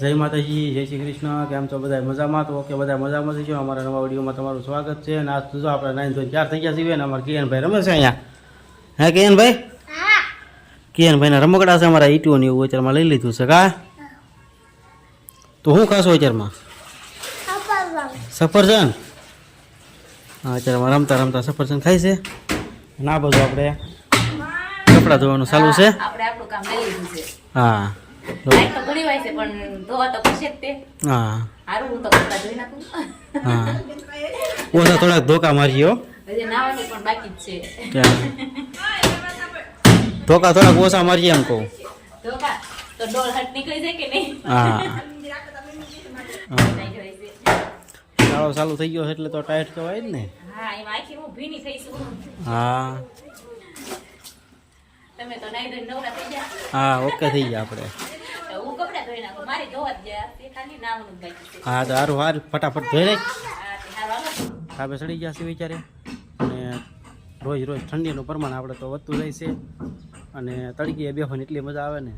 જય માતાજી જય શ્રી કૃષ્ણ. કેમ છો બધા મજામાં? તો ઓકે બધા મજામાં ગયો અમારા નવા વિડીયોમાં તમારું સ્વાગત છે. અને આજ સુધી જો આપણે નાઈન ધોઈને ચાર થઈ ગયા છીએ ને અમારા કિરણભાઈ રમે છે અહીંયા. હે કિરણભાઈ? કિયનભાઈના રમકડા છે અમારા ઈટીઓ ને એવું અત્યારમાં લઈ લીધું છે કા? તો શું ખાશો અત્યારમાં સફરજન. હા અત્યારમાં રમતા રમતા સફરજન ખાય છે. ના બધું આપણે કપડાં ધોવાનું ચાલુ છે. છે. હા. લાઈટ તો ઘણી વાય છે પણ ધોવા તો પડશે જ તે. હા. હારું હું તો કપડાં ધોઈ નાખું. હા. ઓછા થોડાક ધોકા મારીએ હજી નાવાનું પણ બાકી જ છે. ધોકા થોડાક ઓછા મારીએ એમ કહું. ધોકા? તો ડોલ હટ નીકળી જાય કે નહીં? હા. જોઈ ચાલુ થઈ ગયો એટલે તો ટાઈટ કહેવાય જ ને. હા એમાં આખી હું ભીની થઈશું હા. તમે તો નાઈ ધોઈને નવરા થઈ ગયા. હા ઓકે થઈ ગયા આપણે. ધોઈ નાખું મારી ધોવા જ ગયા. ખાલી નાવાનું બાકી છે. હા તો સારું સારું ફટાફટ ધોઈ લે ખાબે ચડી ગયા છે વિચારે. અને રોજ રોજ ઠંડીનું પ્રમાણ આપણે તો વધતું જાય છે. અને તડકીએ બેહોને એટલી મજા આવે ને.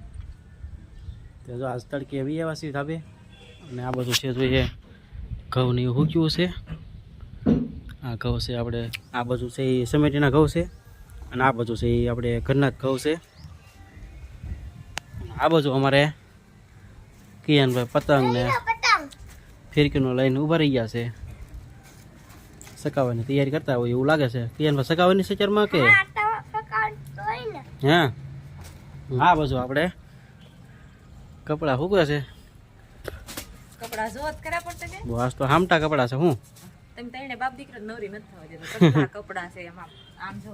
તો જો આજ તડકીએ બી એવા છે ધાબે. અને આ બધું છે જોઈએ ઘઉં ને એવું હૂક્યું છે. આ ઘઉં છે આપણે આ બધું છે એ સમેટીના ઘઉં છે. અને આ બધું છે એ આપણે ઘરના જ ઘઉં છે. આ બધું અમારે કિયાનભાઈ પતંગ ને. ફિરકીનો લઈને ઊભા રહી ગયા છે. સકાવવાની તૈયારી કરતા હોય એવું લાગે છે. કિયાનભાઈ સકાવવાની છે ચરમાં કે? હા હા. બસ આપણે કપડાં છે. કપડાં જોવા કરા પડશે કે? આજ તો હામટા કપડાં છે હું? તમે તઈને બાપ દીકરા નવરી નથી થવા દેતો. કપડાં છે એમાં. આમ જો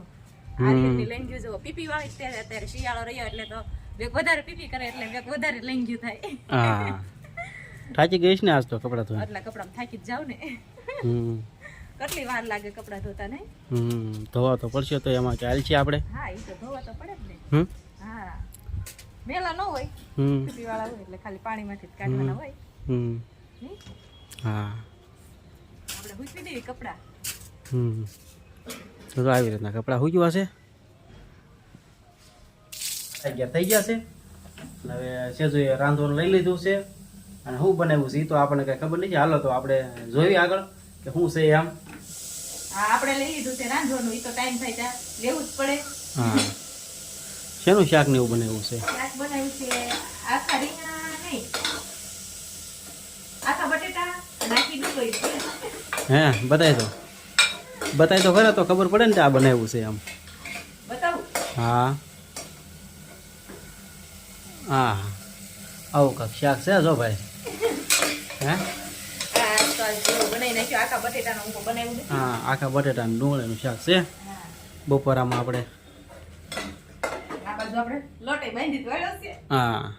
આ રીતની લેંગ્યુ જો પીપી વાળી ત્યારે અત્યારે શિયાળો રહ્યો એટલે તો વેગ વધારે પીપી કરે એટલે વેગ વધારે લેંગ્યું થાય. હા. થાકી ગઈશ ને આજ તો કપડાં ધોવા એટલે કપડામાં થાકી જ જાવ ને. કેટલી વાર લાગે કપડાં ધોતા ને હમ. ધોવા તો પડશે તો એમાં ચાલ છે આપણે. હા એ તો ધોવા તો પડે જ ને. હમ. હા. મેલા ન હોય. હમ. પીવાળા વાળા હોય એટલે ખાલી પાણીમાંથી જ કાઢવાના હોય. હમ? હા. આપણે હુઈ દઈએ કપડાં. હમ. તો આવી રીતના કપડાં હૂક્યું છે? થઈ ગયા થઈ ગયા છે. અને હવે સેજુએ રાંધવાનું લઈ લીધું છે. અને શું બનાવ્યું છે એ તો આપણને કઈ ખબર નથી. હાલો તો આપણે જોઈએ આગળ કે શું છે એમ હા આપણે લઈ લીધું છે રાંધવાનું. એ તો ટાઈમ થાય ત્યાં લેવું જ પડે. હા. શેનું શાક ને એવું બનાવ્યું છે? શાક બનાવ્યું છે આખા રીંગણા નહીં. આખા બટેટા નાખી ડુંગળી. હે બતાય તો. બતાય તો ખરા તો ખબર પડે ને કે આ બનાવ્યું છે એમ બતાવું. હા. હા. આવું કાંક શાક છે જો ભાઈ. હે? હું આખા બટેટાનું ડુંગળીનું શાક છે. બપોરામાં આપણે હા.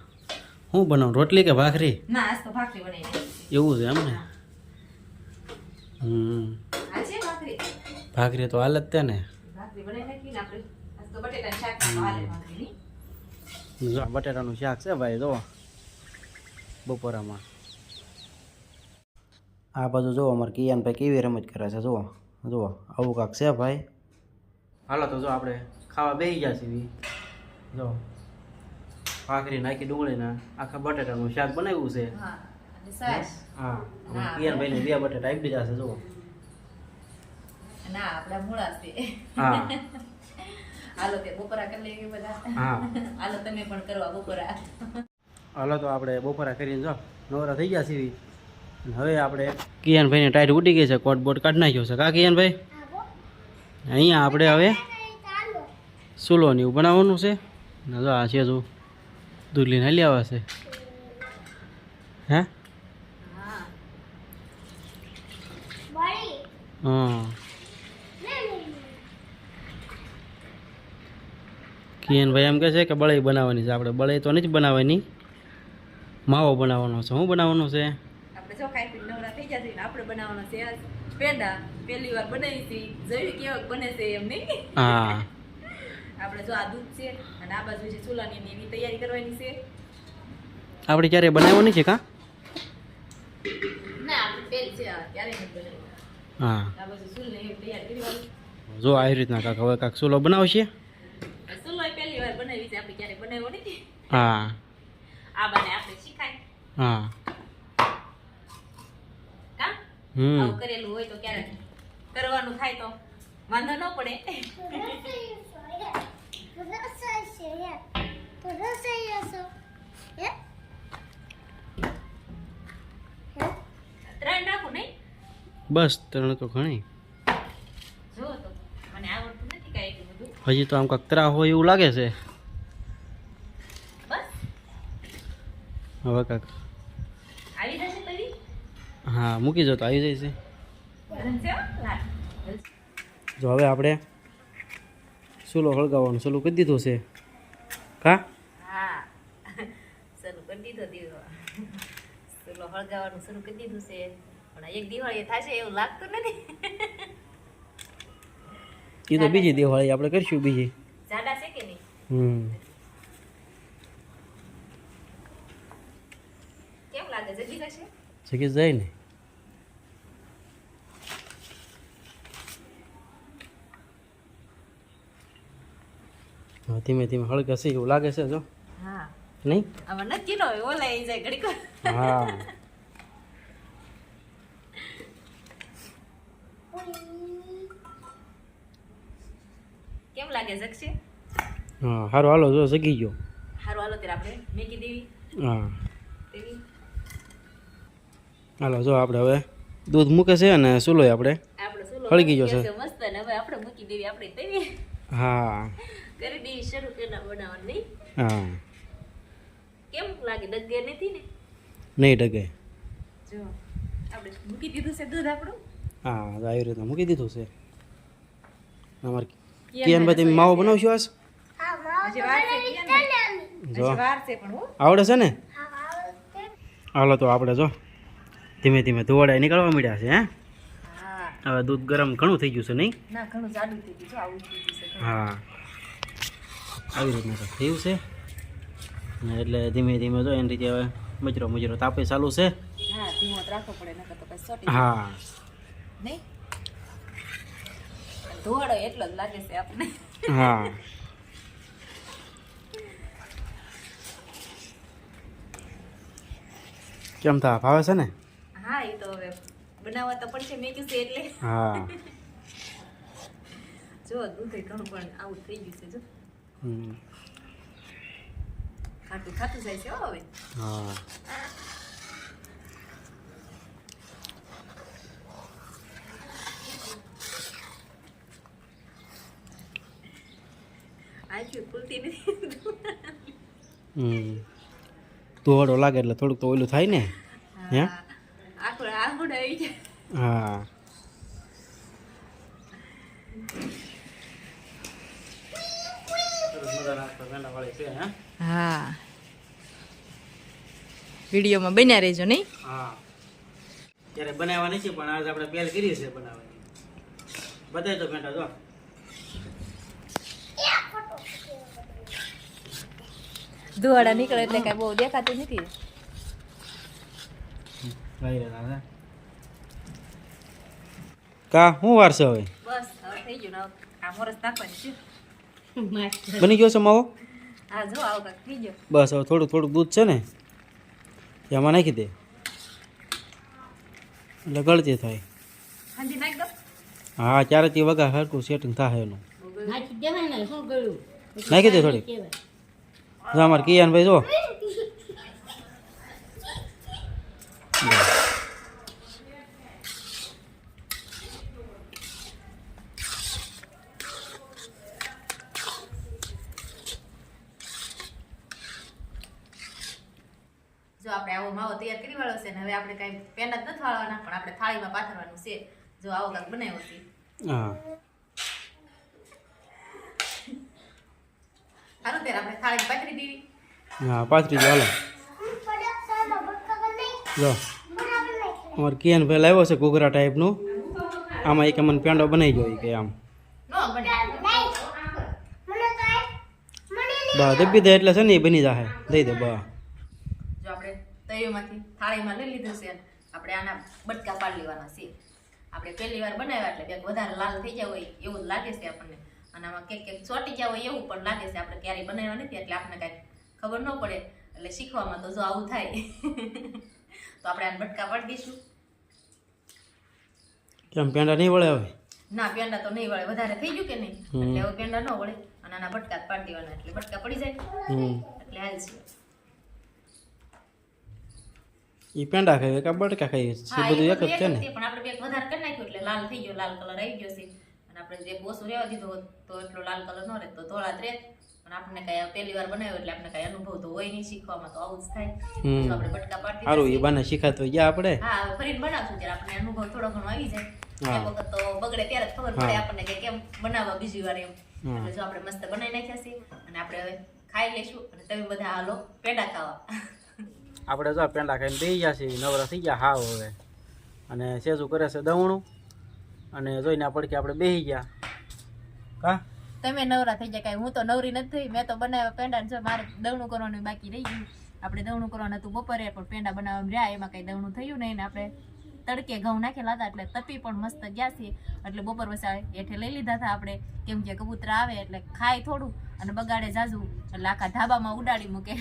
હું બનાવું રોટલી કે ભાખરી? એવું છે એમ ને? હમ. ભાખરી ભાખરી તો હાલ જ તે ને ભાખરી બનાવી નાખી ને આપણે આજ તો બટેટાનું શાક છે ભાઈ જો બપોરામાં. આ બાજુ જુઓ અમારે કિયાનભાઈ કેવી રમત કરે છે જુઓ. જુઓ આવું કાંક છે ભાઈ. હાલો તો જો આપણે ખાવા બેસી ગયા છીએ. જો ભાખરી નાખી ડુંગળીના આખા બટેટાનું શાક બનાવ્યું છે. હા. કિયાનભાઈને બે બટેટા આપી દીધા છે જુઓ. ના આપણા મૂળા છે હા. હાલો તે બપોરા કરી લઈએ બધા. હા. હાલો તમે પણ કરવા બપોરા. હાલો તો આપણે બપોરા કરીને જો નવરા થઈ ગયા સીવી હવે આપણે કિયાનભાઈને ટાઈટ ઉડી ગઈ છે કોટ બોટ કાઢી નાખ્યો છે. કા કિયાનભાઈ? અહીંયા આપણે હવે સુલોની એવું બનાવવાનું છે. ને જો આ છે જો દૂધ લઈને હાલી આવે છે. હે. હા હા કિયાનભાઈ એમ કહે છે કે બળાઈ બનાવવાની છે. આપણે બળાઈ તો નથી બનાવવાની. માવો બનાવવાનો છે. શું બનાવવાનું છે? આપણે જો ખાઈ નવરા થઈ ગયા આપણે બનાવવાનો છે પેંડા પહેલી વાર બનાવી છે. જોયું કેવા બને છે એમ નહીં? હા. આપણે જો આ દૂધ છે અને આ બાજુ જે ચૂલાની એની તૈયારી કરવાની છે. આપણે ક્યારે બનાવવાની છે કા? ના આપણે પેલ છે ક્યારે નથી બનાવી હા. આ બાજુ ચૂલ તૈયાર કરવાની જો આવી રીતના કાક હવે કાક ચૂલો બનાવશે ચૂલો પહેલી વાર બનાવી છે આપણે ક્યારે બનાવ્યો નથી હા. આ બાને આપણે શીખાય. હા. હમ. આવું કરેલું હોય તો ક્યારે કરવાનું થાય તો? વાંધો ન પડે. ત્રણ રાખું નહીં? બસ ત્રણ તો ઘણી. જો તો મને આવડતું નથી કાંઈ બધું. હજી તો આમ કાંક હોય એવું લાગે છે બસ હવે કાક. આવી જશે તવી? હા મૂકી જો તો આવી? લાલ. જો હવે આપણે સુલો હળગાવવાનું સુલો કરી દીધું છે. કા? હા. શરૂ કરી દીધો દીવો. ચૂલો હળગાવવાનું શરૂ કરી દીધું છે. પણ એક દિવાળી થશે એવું લાગતું નથી. એ તો બીજી દિવાળી આપણે કરીશું બીજી. જાડા છે કે નહીં? હમ. લાગે જલ્દી જગી જાય ને. ધીમે ધીમે હળ ઘસી એવું લાગે છે જો. હા. નહીં? આમાં નક્કી નો હવે ઓલા જાય ઘડીક હા. કેમ લાગે જગશે? હા હારો હાલો જો જગી ગયો. હારો હાલો ત્યારે આપણે મેકી દેવી. હા. હાલો જો આપણે હવે દૂધ મૂકે છે અને ચૂલોય આપણે હળગી ગયો છે. મસ્ત ને હવે આપણે મૂકી દેવી આપણે તેવી. હા. કરી દેવી શરૂ કરી બનાવવાની. હા. કેમ લાગે ડગે નથી ને? નહીં ડગે. જો આપણે મૂકી દીધું છે દૂધ આપણું. હા તો આવી મૂકી દીધું છે. અમારે કિયાનભાઈ તમે માવો બનાવશો આજ? આવડે છે ને? હાલો તો આપણે જો ધીમે ધીમે ધોવાડા નીકળવા મળ્યા છે હે? હવે દૂધ ગરમ ઘણું થઈ ગયું છે નહીં? હા. આવી રીતના થયું છે. એટલે ધીમે ધીમે જો એની રીતે હવે મજરો મજરો તાપે ચાલુ છે. હા ધોવાડો એટલો જ લાગે છે આપણને. હા. કેમ ભાવે છે ને? બનાવવા તો પડશે મેં કીધું એટલે. હા. જો દૂધ ઘણું પણ આવું થઈ ગયું છે જો. હમ. ખાટું ખાતું જાય છે હવે. હા. ધોવાડો લાગે એટલે થોડુંક તો ઓલું થાય ને હે? હા. આખું આંગુડ આવી જાય હા હા વિડીયોમાં બન્યા રહેજો નહીં હા ત્યારે બનાવવા નથી પણ આજ આપણે પહેલ કરી છે બનાવવાની બતાવી દો બેટા જો ધુવાડા નીકળે એટલે કઈ બહુ દેખાતું નથી લઈ રહ્યા છે કા શું વાર છે હવે? બસ હવે થઈ ગયું. આ મોરસ નાખવાની છે બની ગયો છે માવો? હા જો આવો કાંઈક થઈ ગયો બસ હવે થોડુંક થોડુંક દૂધ છે ને એમાં નાખી દે. એટલે ગળતી થાય. હા નાખ તે વગા હરકું સેટિંગ થાય એનું. નાખી દેવાય ને શું કર્યું નાખી દે થોડીક. અમારે કિયાનભાઈ ભાઈ જો આપણે આવો માવો તૈયાર કરી વાળો છે ને હવે આપણે કાંઈ પેન જ નથી વાળવાના પણ આપણે છે. જો આવો કાંઈક બનાવ્યો છે. હા. ત્યારે આપણે થાળી પાથરી દેવી હા પાથરી દો હાલો. જો અમારે ભાઈ લાવ્યો છે ઘૂઘરા ટાઈપનું આમાં એક અમને પેંડો બનાવી ગયો કે આમ. બા દબી દે એટલે છે ને એ બની જાય દઈ દે બા. જો આપણે તવીમાંથી થાળીમાં લઈ લીધું છે. આપણે આના બટકા પાડી લેવાના છે. આપણે પહેલી વાર બનાવ્યા એટલે બેગ વધારે લાલ થઈ જાય હોય એવું જ લાગે છે આપણને. અને આમાં કેક કેક ચોટી ગયા હોય એવું પણ લાગે છે. આપણે ક્યારેય બનાવ્યા નથી એટલે આપણને કાંઈક ખબર ન પડે. એટલે શીખવામાં તો જો આવું થાય. તો આપણે આને ભટકા પાડી દઈશું. કેમ પેંડા નહીં વળે હવે? ના પેંડા તો નહીં વળે. વધારે થઈ ગયું કે નહીં? એટલે હવે પેંડા ન વળે. અને આના ભટકા પાડી દેવાના. એટલે ભટકા પડી જાય. એટલે હાલ છે. એ પેંડા ખાઈએ કે બટકા ખાઈએ છે બધું એક જ છે ને. પણ આપણે બે વધારે કરી નાખ્યું એટલે લાલ થઈ ગયો લાલ કલર આવી ગયો છે. અને આપણે જે બોસ રેવા દીધો તો એટલો લાલ કલર ન રહેતો ધોળા જ રહે પણ આપણે કઈ પહેલી વાર બનાવ્યો એટલે આપણે કઈ અનુભવ તો હોય નહીં શીખવામાં તો આવું જ થાય. તો આપણે બટકા પાડી સારું એ બાને શીખાતો ગયા આપણે. હા હવે ફરીને બનાવશું ત્યારે આપણે અનુભવ થોડો ઘણો આવી જાય. વખત તો બગડે ત્યારે જ ખબર પડે આપણને કે કેમ બનાવવા બીજી વાર એમ. એટલે જો આપણે મસ્ત બનાવી નાખ્યા છે અને આપણે હવે ખાઈ લઈશું અને તમે બધા હાલો પેંડા ખાવા. આપણે જો પેંડા ખાઈને બેસી ગયા છીએ, નવરા થઈ ગયા હાવ હવે. અને સેજું કરે છે દવણું. અને જોઈને આ પડકે આપણે બેસી ગયા. કા? તમે નવરા થઈ ગયા કાંઈ? હું તો નવરી નથી મેં તો બનાવ્યા પેંડા જો મારે દવણું કરવાનું બાકી રહી ગયું. આપણે દવણું કરવાનું હતું બપોરે, પણ પેંડા બનાવવામાં રહ્યા. એમાં કઈ દવણું થયું નહીં ને આપણે તડકે ઘઉં નાખેલા હતા એટલે તપી પણ મસ્ત ગયા છે એટલે બપોર વસા હેઠે લઈ લીધા હતા આપણે. કેમ કે કબૂતરા આવે એટલે ખાય થોડું. અને બગાડે જાજુ. એટલે આખા ધાબામાં ઉડાડી મૂકે.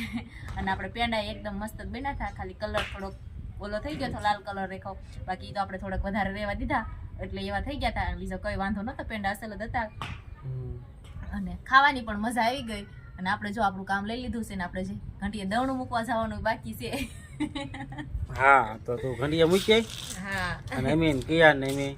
અને આપણે પેંડા એકદમ મસ્ત જ બન્યા હતા ખાલી કલર થોડોક ઓલો થઈ ગયો હતો લાલ કલર રેખો. બાકી તો આપણે થોડોક વધારે રહેવા દીધા. એટલે એવા થઈ ગયા હતા બીજો કોઈ વાંધો નતો. પેંડા અસલ જ હતા. અને ખાવાની પણ મજા આવી ગઈ. અને આપણે જો આપણું કામ લઈ લીધું છે ને આપણે જે ઘંટીએ દવણું મૂકવા જવાનું બાકી છે. હા તો તું ઘંટીએ મૂકી. હા. અને અમે કિયા ને અમે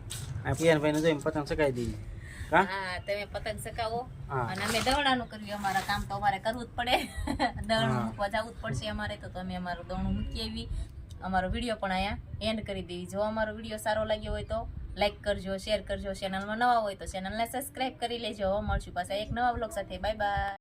આ પિયાન ભાઈને જોઈને પતંગ સકાઈ કા હા તમે પતંગ સકાવો અને અમે દવડાનું કર્યું. અમારા કામ તો અમારે કરવું જ પડે. દવણું મૂકવા જવું જ પડશે અમારે. તો તમે અમારું દવણું મૂકી આવી. અમારો વીડિયો પણ અહીંયા એન્ડ કરી દેવી. જો અમારો વીડિયો સારો લાગ્યો હોય તો લાઈક કરજો શેર કરજો. ચેનલમાં નવા હોય તો ચેનલને સબસ્ક્રાઈબ કરી લેજો. મળશું પાછા એક નવા બ્લોગ સાથે. Bye bye